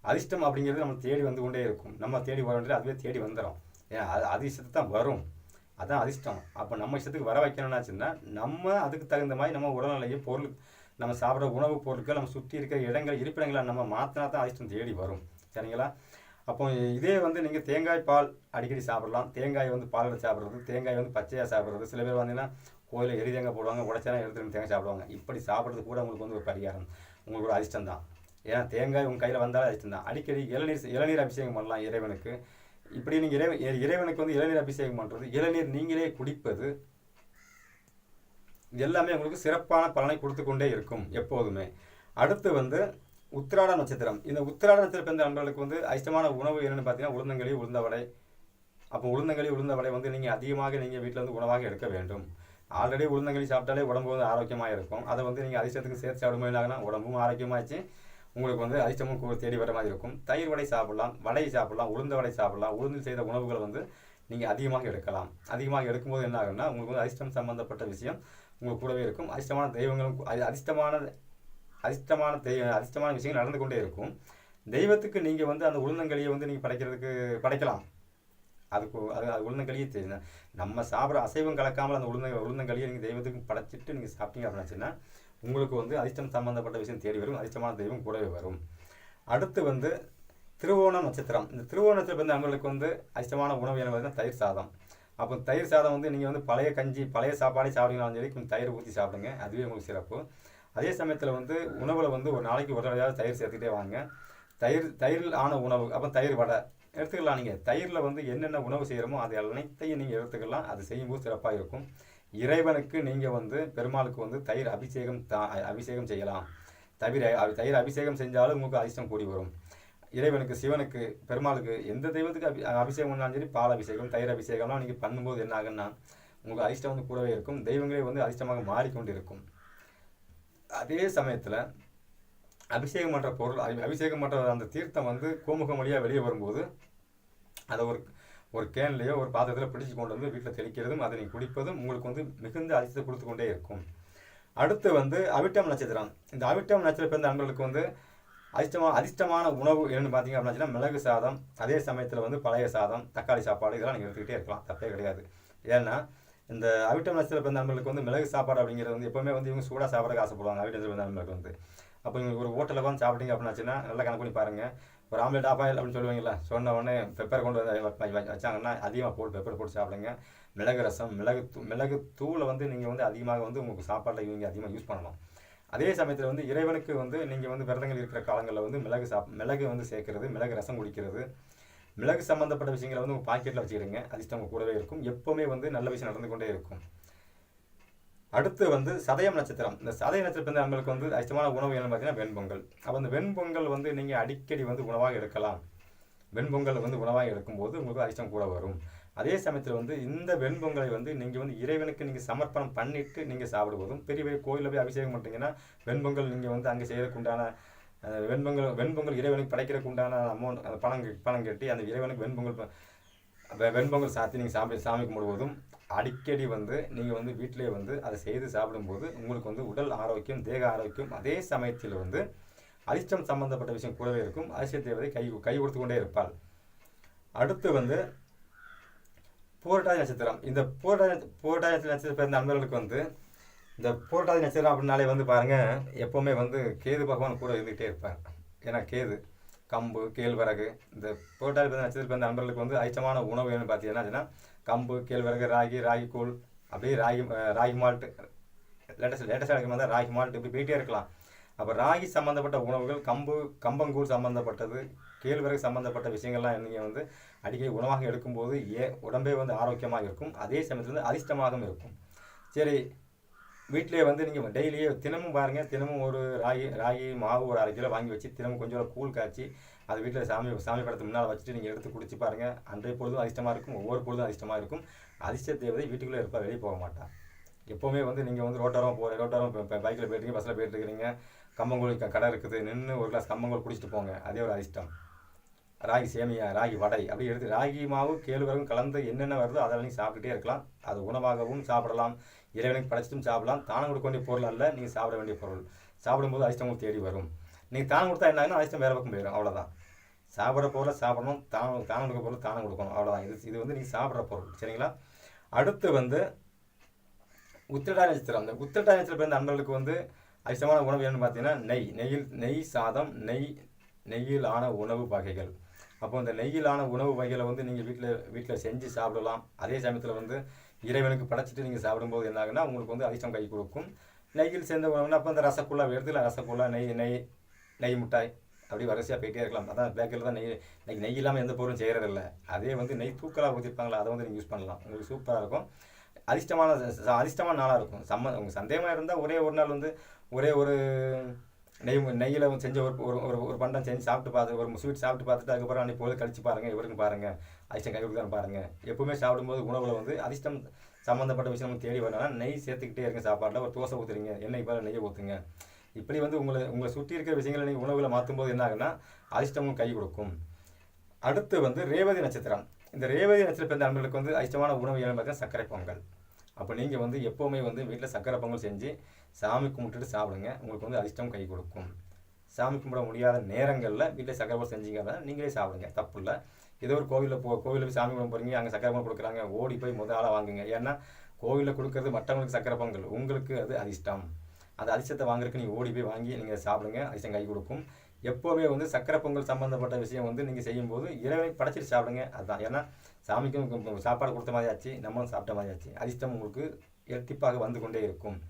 அதிர்ஷ்டம் அப்படிங்கிறது நம்ம தேடி வந்து கொண்டே இருக்கும். நம்ம தேடி வர வேண்டியது அதுவே தேடி வந்துடும் ஏன் அது அதிர்ஷ்டத்தை தான் வரும். அதான் அதிர்ஷ்டம். அப்போ நம்ம இஷ்டத்துக்கு வர வைக்கணும்னாச்சுன்னா நம்ம அதுக்கு தகுந்த மாதிரி நம்ம உடல்நிலையை பொருள் நம்ம சாப்பிட்ற உணவுப் பொருட்கள் நம்ம சுற்றி இருக்கிற இடங்கள் இருப்பிடங்களை நம்ம மாற்றினா தான் அதிர்ஷ்டம் தேடி வரும். சரிங்களா? அப்போ இதே வந்து நீங்கள் தேங்காய் பால் அடிக்கடி சாப்பிடலாம். தேங்காய் வந்து பாலில் சாப்பிட்றது தேங்காய் வந்து பச்சையாக சாப்பிட்றது. சில பேர் வந்தீங்கன்னா கோயிலில் எரி தேங்காய் போடுவாங்க உடச்சேனா எடுத்துட்டு தேங்காய் சாப்பிடுவாங்க. இப்படி சாப்பிட்றது கூட உங்களுக்கு வந்து ஒரு பரிகாரம். உங்களுக்கு ஒரு அதிர்ஷ்டம் தான். ஏன்னா தேங்காய் உங்கள் கையில் வந்தாலும் அதிர்ஷ்டம் தான். அடிக்கடி இளநீர் இளநீர் அபிஷேகம் பண்ணலாம் இறைவனுக்கு. இப்படி நீங்கள் இறை இறைவனுக்கு வந்து இளநீர் அபிஷேகம் பண்ணுறது இளநீர் நீங்களே குடிப்பது இது எல்லாமே உங்களுக்கு சிறப்பான பலனை கொடுத்து கொண்டே இருக்கும் எப்போதுமே. அடுத்து வந்து உத்திராட நட்சத்திரம். இந்த உத்திராட நட்சத்திரம் பிறந்த நண்பர்களுக்கு வந்து அதிர்ஷ்டமான உணவு என்னென்னு பார்த்தீங்கன்னா உளுந்தங்களி உளுந்த வடை. அப்போ உளுந்தங்களி உளுந்த வடை வந்து நீங்கள் அதிகமாக நீங்கள் வீட்டில் வந்து உணவாக எடுக்க வேண்டும். ஆல்ரெடி உளுந்தங்களி சாப்பிட்டாலே உடம்பு வந்து ஆரோக்கியமாக இருக்கும். அதை வந்து நீங்கள் அதிர்ஷ்டத்துக்கு சேர்த்து சாப்பிடும் என்னாகுன்னா உடம்பும் ஆரோக்கியமாகிச்சு உங்களுக்கு வந்து அதிர்ஷ்டமும் தேடி வர மாதிரி இருக்கும். தயிர் வடை சாப்பிடலாம் வடை சாப்பிடலாம் உளுந்த வடை சாப்பிடலாம். உளுந்தில் செய்த உணவுகள் வந்து நீங்கள் அதிகமாக எடுக்கலாம். அதிகமாக எடுக்கும்போது என்ன ஆகும்னா உங்களுக்கு வந்து அதிர்ஷ்டம் சம்மந்தப்பட்ட விஷயம் உங்களுக்கு கூடவே இருக்கும். அதிர்ஷ்டமான தெய்வங்களும் அது அதிர்ஷ்டமான அதிர்ஷ்டமான தெய்வ அதிர்ஷ்டமான விஷயங்கள் நடந்து கொண்டே இருக்கும். தெய்வத்துக்கு நீங்கள் வந்து அந்த உளுந்தங்களியை வந்து நீங்கள் படைக்கிறதுக்கு படைக்கலாம். அதுக்கு அது அது உளுந்தங்களியே தெரியும். நம்ம சாப்பிட்ற அசைவம் கலக்காமல் அந்த உளுந்த உளுந்தங்களியை நீங்கள் தெய்வத்துக்கு படைச்சிட்டு நீங்கள் சாப்பிட்டீங்க அப்படின்னாச்சுன்னா உங்களுக்கு வந்து அதிர்ஷ்டம் சம்மந்தப்பட்ட விஷயம் தேடி வரும். அதிர்ஷ்டமான தெய்வம் கூடவே வரும். அடுத்து வந்து திருவோண நட்சத்திரம். இந்த திருவோண நட்சத்திரம் வந்து அவங்களுக்கு வந்து அதிர்ஷ்டமான உணவு என்ன பார்த்தீங்கன்னா தயிர் சாதம். அப்போ தயிர் சாதம் வந்து நீங்கள் வந்து பழைய கஞ்சி பழைய சாப்பாடே சாப்பிட்டீங்கனாலும் சரி கொஞ்சம் தயிர் ஊற்றி சாப்பிடுங்க. அதுவே உங்களுக்கு சிறப்பு. அதே சமயத்தில் வந்து உணவில் வந்து ஒரு நாளைக்கு ஒரு நாளையாவது தயிர் சேர்த்துக்கிட்டே வாங்க. தயிர் தயிரில் ஆன உணவு அப்போ தயிர் வடை. எடுத்துக்கலாம் நீங்கள் தயிரில் வந்து என்னென்ன உணவு செய்கிறோமோ அது அனைத்தையும் நீங்கள் எடுத்துக்கலாம். அது செய்யும்போது சிறப்பாக இருக்கும். இறைவனுக்கு நீங்கள் வந்து பெருமாளுக்கு வந்து தயிர் அபிஷேகம் தா அபிஷேகம் செய்யலாம். தவிர தயிர் அபிஷேகம் செஞ்சாலும் உங்களுக்கு அதிர்ஷ்டம் கூடி வரும். இறைவனுக்கு சிவனுக்கு பெருமாளுக்கு எந்த தெய்வத்துக்கு அபி அபிஷேகம் பண்ணாலும் சரி பால் அபிஷேகம் தயிர் அபிஷேகம்லாம் நீங்கள் பண்ணும்போது என்ன ஆகுன்னா உங்களுக்கு அதிர்ஷ்டம் வந்து கூடவே இருக்கும். தெய்வங்களே வந்து அதிர்ஷ்டமாக மாறிக்கொண்டு இருக்கும் அதே சமயத்தில் அபிஷேகம் பண்ணுற பொருள் அபிஷேகம் பண்ணுற அந்த தீர்த்தம் வந்து கோமுகம் வழியாக வெளியே வரும்போது அதை ஒரு ஒரு கேன்லேயோ ஒரு பாத்திரத்தில் பிடிச்சு கொண்டு வந்து வீட்டில் தெளிக்கிறதும் அதை நீங்கள் குடிப்பதும் உங்களுக்கு வந்து மிகுந்த அதிர்ஷ்டத்தை கொடுத்து கொண்டே இருக்கும். அடுத்து வந்து அவிட்டம் நட்சத்திரம். இந்த அவிட்டம் நட்சத்திரம் பிறந்த நண்பர்களுக்கு வந்து அதிர்ஷ்டமான அதிர்ஷ்டமான உணவு என்னென்னு பார்த்தீங்க அப்படின்னா மிளகு சாதம் அதே சமயத்தில் வந்து பழைய சாதம் தக்காளி சாப்பாடு இதெல்லாம் நீங்கள் எடுத்துக்கிட்டே இருக்கலாம் தப்பே கிடையாது. ஏன்னா இந்த அவிட்டம் நட்சத்திரம் பிறந்த நண்பர்களுக்கு வந்து மிளகு சாப்பாடு அப்படிங்கிறது வந்து எப்போவுமே வந்து இவங்க சூடாக சாப்பிட ஆசைப்படுவாங்க அவிட்டம் நட்சத்திரம் பிறந்த நண்பர்களுக்கு வந்து. அப்போ இவங்க ஒரு ஹோட்டலில் வந்து சாப்பிட்டீங்க அப்படின்னாச்சுன்னா நல்லா கணக்கு பண்ணி பாருங்கள் ஒரு ஆம்லேட் ஆஃப் ஆயில் அப்படின்னு சொல்லுவீங்களா சொன்ன உடனே பெப்பர் கொண்டு வந்து வச்சாங்கன்னா அதிகமாக போட்டு பெப்பர் போட்டு சாப்பிடுங்க. மிளகு ரசம் மிளகு தூ மிளகு தூளை வந்து நீங்கள் வந்து அதிகமாக வந்து உங்களுக்கு சாப்பாட்டில் இவங்க அதிகமாக யூஸ் பண்ணலாம். அதே சமயத்தில் வந்து இறைவனுக்கு வந்து நீங்கள் வந்து விரதங்கள் இருக்கிற காலங்களில் வந்து மிளகு சாப் மிளகு வந்து சேர்க்கறது மிளகு ரசம் குடிக்கிறது. மிளகு சம்மந்தப்பட்ட விஷயங்களை வந்து உங்கள் பாக்கெட்டில் வச்சுக்கிடுங்க. அதிர்ஷ்டம் உங்கள் கூடவே இருக்கும். எப்போவுமே வந்து நல்ல விஷயம் நடந்து கொண்டே இருக்கும். அடுத்து வந்து சதயம் நட்சத்திரம். இந்த சதய நட்சத்திரம் வந்து நம்மளுக்கு வந்து அதிர்ஷ்டமான உணவு என்னன்னு பார்த்தீங்கன்னா வெண்பொங்கல். அப்போ அந்த வெண்பொங்கல் வந்து நீங்கள் அடிக்கடி வந்து உணவாக எடுக்கலாம். வெண்பொங்கல் வந்து உணவாக எடுக்கும்போது உங்களுக்கு அதிர்ஷ்டம் கூட வரும். அதே சமயத்தில் வந்து இந்த வெண்பொங்கலை வந்து நீங்கள் வந்து இறைவனுக்கு நீங்கள் சமர்ப்பணம் பண்ணிட்டு நீங்கள் சாப்பிடுவதும் பெரிய பெரிய கோயிலில் போய் அபிஷேகம் பண்ணிட்டீங்கன்னா வெண்பொங்கல் நீங்கள் வந்து அங்கே செய்யறதுக்கு உண்டான வெண்பொங்கல் வெண்பொங்கல் இறைவனுக்கு படைக்கிறதுக்கு உண்டான அமௌண்ட் அந்த பணம் பணம் கட்டி அந்த இறைவனுக்கு வெண்பொங்கல் வெண்பொங்கல் சாத்தி நீங்கள் சாமி சாமி கும்பிடுவதும் அடிக்கடி வந்து நீங்கள் வந்து வீட்டிலே வந்து அதை செய்து சாப்பிடும்போது உங்களுக்கு வந்து உடல் ஆரோக்கியம் தேக ஆரோக்கியம் அதே சமயத்தில் வந்து அதிர்ஷ்டம் சம்பந்தப்பட்ட விஷயம் கூடவே இருக்கும். அதிர்ஷ்ட தேவதை கை கை கொடுத்து கொண்டே இருப்பாள். அடுத்து வந்து பூரட்டாதி நட்சத்திரம். இந்த பூரட்டாதி பூரட்டாதி நட்சத்திரம் பிறந்த நண்பர்களுக்கு வந்து இந்த பூரட்டாதி நட்சத்திரம் அப்படின்னாலே வந்து பாருங்க எப்போவுமே வந்து கேது பகவான் கூட இருந்துகிட்டே இருப்பார். ஏன்னா கேது கம்பு கேழ்வரகு இந்த பூரட்டாதி பிறந்த நட்சத்திரம் பிறந்த நண்பர்களுக்கு வந்து ஐச்சமான உணவு என்ன பார்த்தீங்கன்னா கம்பு கேழ்வரகு ராகி ராகி கூழ் அப்படியே ராகி ராகி மால்ட்டு. லேட்டஸ்ட் லேட்டஸ்டாக இருக்கிற வந்தால் தான் ராகி மால்ட் இப்படி போயிட்டே இருக்கலாம். அப்போ ராகி சம்மந்தப்பட்ட உணவுகள் கம்பு கம்பங்கூழ் சம்மந்தப்பட்டது கேழ்வரகு சம்மந்தப்பட்ட விஷயங்கள்லாம் நீங்கள் வந்து அடிக்கடி உணவாக எடுக்கும்போது ஏ உடம்பே வந்து ஆரோக்கியமாக இருக்கும். அதே சமயத்தில் வந்து அதிர்ஷ்டமாகவும் இருக்கும். சரி வீட்டிலேயே வந்து நீங்கள் டெய்லியே தினமும் பாருங்கள் தினமும் ஒரு ராகி ராகி மாவு ஒரு அரை கிலோ வாங்கி வச்சு தினமும் கொஞ்சம் கூழ் காய்ச்சி அது வீட்டில் சாமி சாமி படத்துக்கு முன்னால் வச்சுட்டு நீங்கள் எடுத்து குடிச்சு பாருங்கள் அன்றைய பொழுதும் அதிர்ஷ்டமாக இருக்கும். ஒவ்வொரு பொழுதும் அதிர்ஷ்டமாக இருக்கும். அதிர்ஷ்ட தேவதை வீட்டுக்குள்ளே இருப்பா வெளியே போக மாட்டான் எப்போவுமே வந்து நீங்கள் வந்து ரோட்டோரம் போகிற ரோட்டோரம் இப்போ பைக்கில் போயிட்டு பஸ்ஸில் போயிட்டு இருக்கிறீங்க கம்பங்கூழ் கடை இருக்குது நின்று ஒரு கிளாஸ் கம்பங்கூழ் குடிச்சிட்டு போங்க. அதே ஒரு அதிர்ஷ்டம். ராகி சேமியா ராகி வடை அப்படி எடுத்து ராகி மாவு கேழ்வரகும் கலந்து என்னென்ன வருதோ அதெல்லாம் நீங்கள் சாப்பிட்டுட்டே இருக்கலாம். அது உணவாகவும் சாப்பிடலாம். இறைவனுக்கு படைச்சிட்டும் சாப்பிடலாம். தானம் கொடுக்க வேண்டிய பொருள் அல்ல நீங்கள் சாப்பிட வேண்டிய பொருள். சாப்பிடும்போது அதிர்ஷ்டம் உங்களுக்கு தேடி வரும். நீங்கள் தானம் கொடுத்தா என்னாங்கன்னா அதிர்ஷ்டம் வேறு பக்கம் போயிடும். அவ்வளோதான் சாப்பிட்ற பொருளை சாப்பிடணும் தானம் தானம் கொடுக்க பொருள் தானம் கொடுக்கணும். அவ்வளோதான் இது இது வந்து நீங்கள் சாப்பிட்ற பொருள். சரிங்களா? அடுத்து வந்து உத்திரடா நட்சத்திரம். அந்த உத்திரடா நட்சத்திரம் பிறந்த அன்பர்களுக்கு வந்து அதிர்ஷ்டமான உணவு என்னென்னு பார்த்தீங்கன்னா நெய். நெய்யில் நெய் சாதம் நெய் நெய்யிலான உணவு வகைகள். அப்போ இந்த நெய்யிலான உணவு வகைகளை வந்து நீங்கள் வீட்டில் வீட்டில் செஞ்சு சாப்பிடலாம். அதே சமயத்தில் வந்து இறைவனுக்கு படைச்சிட்டு நீங்கள் சாப்பிடும்போது என்ன ஆகுன்னா உங்களுக்கு வந்து அதிர்ஷ்டம் கை கொடுக்கும். நெய்யில் சேர்ந்த உணவுனா அப்போ அந்த ரசகுல்லா எடுத்துல ரசகுல்லா நெய் நெய் நெய் மிட்டாய் அப்படி வரிசையாக போயிட்டே இருக்கலாம். அதான் பேக்கரில் தான் நெய் இன்னைக்கு நெய் இல்லாமல் எந்த பொருளும் செய்கிறதில்ல அதே வந்து நெய் தூக்கலாக ஊற்றிருப்பாங்களா அதை வந்து நீங்கள் யூஸ் பண்ணலாம். உங்களுக்கு சூப்பராக இருக்கும். அதிர்ஷ்டமான ச- அதிர்ஷ்டமான நாளாக இருக்கும். சம்ம உங்களுக்கு சந்தேகமாக இருந்தால் ஒரே ஒரு நாள் வந்து ஒரே ஒரு நெய் நெய்யில் செஞ்ச ஒரு ஒரு ஒரு ஒரு பண்டம் செஞ்சு சாப்பிட்டு பார்த்து ஒரு ஸ்வீட் சாப்பிட்டு பார்த்துட்டு அதுக்கப்புறம் அன்றைக்கி பொழுது கழிச்சு பாருங்கள் இவருக்கு பாருங்கள் அதிர்ஷ்டம் கை கொடுக்குறான்னு பாருங்கள் எப்பவுமே சாப்பிடும்போது உணவில் வந்து அதிர்ஷ்டம் சம்மந்தப்பட்ட விஷயம் தேடி வரணும்னா நெய் சேர்த்துக்கிட்டே இருங்க சாப்பாட்டில் ஒரு தோசை ஊற்றுறீங்க எண்ணெய் பதில் நெய்யை ஊற்றுங்க இப்படி வந்து உங்களை உங்களை சுற்றி இருக்கிற விஷயங்களை நீங்கள் உணவில் மாற்றும்போது என்ன ஆகுன்னா அதிர்ஷ்டமும் கை கொடுக்கும். அடுத்து வந்து ரேவதி நட்சத்திரம். இந்த ரேவதி நட்சத்திரம் பிறந்த அன்பர்களுக்கு வந்து அதிர்ஷ்டமான உணவு என்னன்னு பார்த்தீங்கன்னா சர்க்கரை பொங்கல். அப்போ நீங்கள் வந்து எப்போவுமே வந்து வீட்டில் சக்கரை பொங்கல் செஞ்சு சாமி கும்பிட்டுட்டு சாப்பிடுங்க. உங்களுக்கு வந்து அதிர்ஷ்டம் கை கொடுக்கும். சாமி கும்பிட முடியாத நேரங்களில் வீட்டில் சக்கரை பொங்கல் செஞ்சீங்கன்னா நீங்களே சாப்பிடுங்க. தப்பு இல்லை. ஏதோ ஒரு கோவிலில் போ கோவிலில் போய் சாமி கும்பிட போகிறீங்க அங்கே சக்கரை பொங்கல் கொடுக்குறாங்க ஓடி போய் முதல் ஆளாக வாங்குங்க. ஏன்னா கோவிலில் கொடுக்கறது மற்றவங்களுக்கு சக்கரை பொங்கல். உங்களுக்கு அது அதிர்ஷ்டம். அந்த அதிர்ஷ்டத்தை வாங்குறதுக்கு நீங்கள் ஓடி போய் வாங்கி நீங்கள் சாப்பிடுங்க. அதிர்ஷ்டம் கை கொடுக்கும். எப்போவுமே வந்து சக்கரை பொங்கல் சம்மந்தப்பட்ட விஷயம் வந்து நீங்கள் செய்யும்போது இறைவனுக்கு படைச்சிட்டு சாப்பிடுங்க. அதுதான் ஏன்னா சாமிக்கும் சாப்பாடு கொடுத்த மாதிரி ஆச்சு நம்மளும் சாப்பிட்ட மாதிரி ஆச்சு. அதிர்ஷ்டம் உங்களுக்கு இரட்டிப்பாக வந்து கொண்டே இருக்கும்.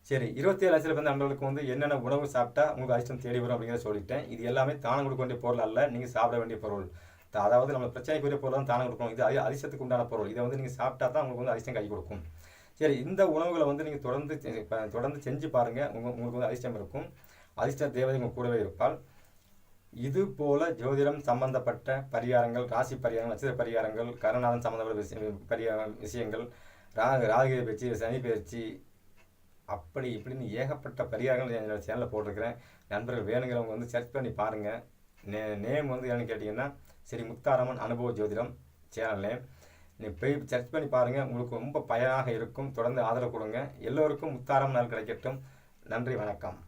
சரி இருபத்தி ஏழு லட்சத்தில் வந்து நண்பர்களுக்கு வந்து என்னென்ன உணவு சாப்பிட்டா உங்களுக்கு அதிர்ஷ்டம் தேடி வரும் அப்படிங்கிறத சொல்லிட்டேன். இது எல்லாமே தானம் கொடுக்க வேண்டிய பொருள் அல்ல நீங்கள் சாப்பிட வேண்டிய பொருள். த- அதாவது நம்ம பிரச்சனைக்குரிய பொருள் தான் தானம் கொடுக்கணும். இது அதி- அதிர்ஷ்டத்துக்கு உண்டான பொருள். இதை வந்து நீங்கள் சாப்பிட்டா தான் உங்களுக்கு வந்து அதிர்ஷ்டம் கை கொடுக்கும். சரி இந்த உணவுகளை வந்து நீங்கள் தொடர்ந்து தொடர்ந்து செஞ்சு பாருங்கள் உங்கள் உங்களுக்கு வந்து அதிர்ஷ்டம் இருக்கும். அதிர்ஷ்ட தேவதை உங்கள் கூடவே இருப்பாள். இது போல ஜோதிடம் சம்பந்தப்பட்ட பரிகாரங்கள் ராசி பரிகாரங்கள் நட்சத்திர பரிகாரங்கள் கருணாதன் சம்பந்தப்பட்ட விஷய பரிகார விஷயங்கள் ரா ராகுகிரி பயிற்சி சனி பயிற்சி அப்படி இப்படின்னு ஏகப்பட்ட பரிகாரங்கள் என்னோட சேனலில் போட்டிருக்கிறேன். நண்பர்கள் வேணுங்கிறவங்க வந்து சர்ச் பண்ணி பாருங்கள் நே நேம் வந்து என்னன்னு கேட்டிங்கன்னா ஸ்ரீ முத்தாரம்மன் அனுபவ ஜோதிடம் சேனல் நேம் நீ போய் சர்ச் பண்ணி பாருங்கள் உங்களுக்கு ரொம்ப பயனாக இருக்கும். தொடர்ந்து ஆதரவு கொடுங்க. எல்லோருக்கும் முத்தாரம் நாள் கிடைக்கட்டும். நன்றி வணக்கம்.